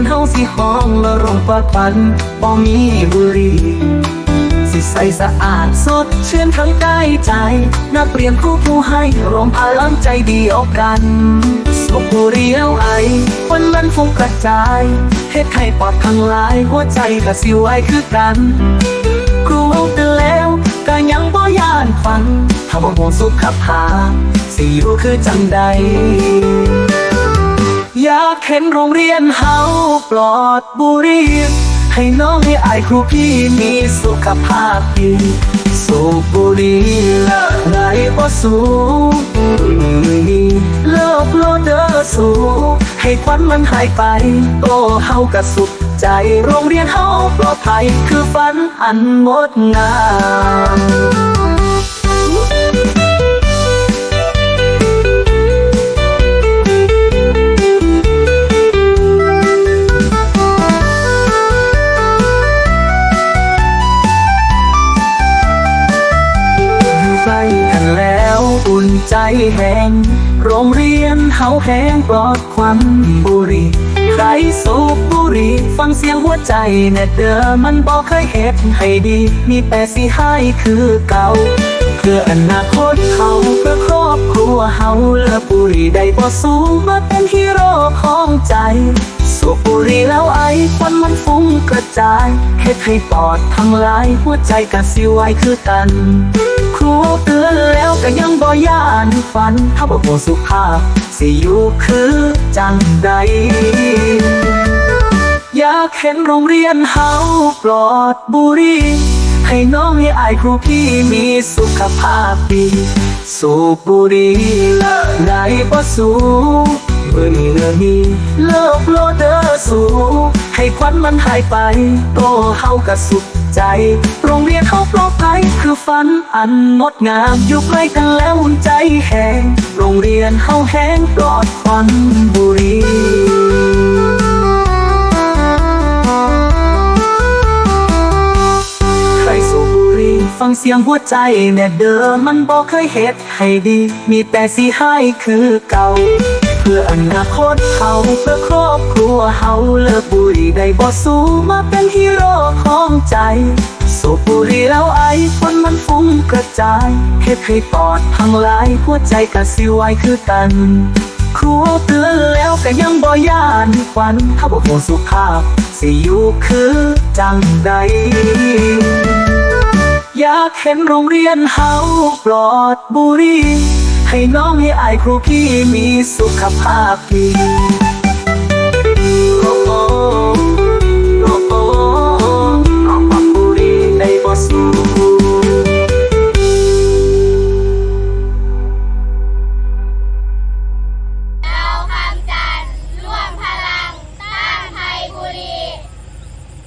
นเฮาสิห้องละร่มปลอดปันบ่มีบุรีสิใสสะอาดสดชื่นทั้งกายใจ นักเรียนครูผู้ให้รวมพลังใจเดียวกันสุขบุรีเอาไอวันนั้นฟุ้งกระจายเฮ็ดให้ปอดทั้งหลาย หัวใจกับสิไวคือกันครูเอาแต่แล้วก็ยังบ่ย่านฟังถ้าบ่ห่วงสุขภาพสิอยู่คือจังใด อยากเห็นโรงเรียนเฮาปลอดบุหรี่ให้น้องให้อายครูพี่มีสุขภาพดีสูบบุหรี่เลิกไหลบ่สูบเลิกโลดเดอสูบให้ควันมันหายไปโตเฮากะสุขใจโรงเรียนเฮาปลอดภัยคือฝันอันงดงาม อุ่นใจแหงโรงเรียนเฮาแห้งปลอดควันบุรีใครสูบบุรีฟังเสียงหัวใจแน่เดิมมันบอกเคยเฮ็ดให้ดี มีแต่สิให้คือเก่า เพื่ออนาคตเขาเพื่อครอบครัวเฮาเลิกบุรีได้บ่สูงมาเป็นฮีโร่ของใจสูบบุรีแล้วไอควันมันฟุ้งกระจายเฮ็ดให้ปอดทั้งหลายหัวใจกับสิไว้คือกัน ครูเตือน ยังบ่ย่านฝันถ้าบ่ห่วสุขภาพ สิอยู่คือจังใด อยากเห็นโรงเรียนเฮาปลอดบุรีให้น้องให้อายครูพี่มีสุขภาพดี สูบบุรี่เลิกได้บ่สูบมือนี้เรื่องนี้เลิกโลดเดอสูบให้ควันมันหายไป โตเฮากะสุข ใจ โรงเรียนเฮาปลอดภัยคือฝันอันงดงามอยู่ใกล้กันแล้วอุ่นใจแห้งโรงเรียนเฮาแห้งปลอดควันบุหรี่ใครสูบบุหรี่ฟังเสียงหัวใจแน่เดิมมันบอกเคยเฮ็ดให้ดี มีแต่สิให้คือเก่า เพื่ออนาคตเขาเพื่อครอบครัวเฮาเลิกบุหรี่ได้บ่สูมาเป็นฮีโร่ของใจสูบบุหรี่แล้วไอควันมันฟุ้งกระจายเฮ็ดให้ปอดพังหลายหัวใจกะสิไวคือกัน ครูเตือนแล้วก็ยังบ่ย่านฝันถ้าบ่ห่วงสุขภาพ สิอยู่คือจังใดอยากเห็นโรงเรียนเฮาปลอดบุหรี่ ให้น้องให้อายครูพี่มีสุขภาพดี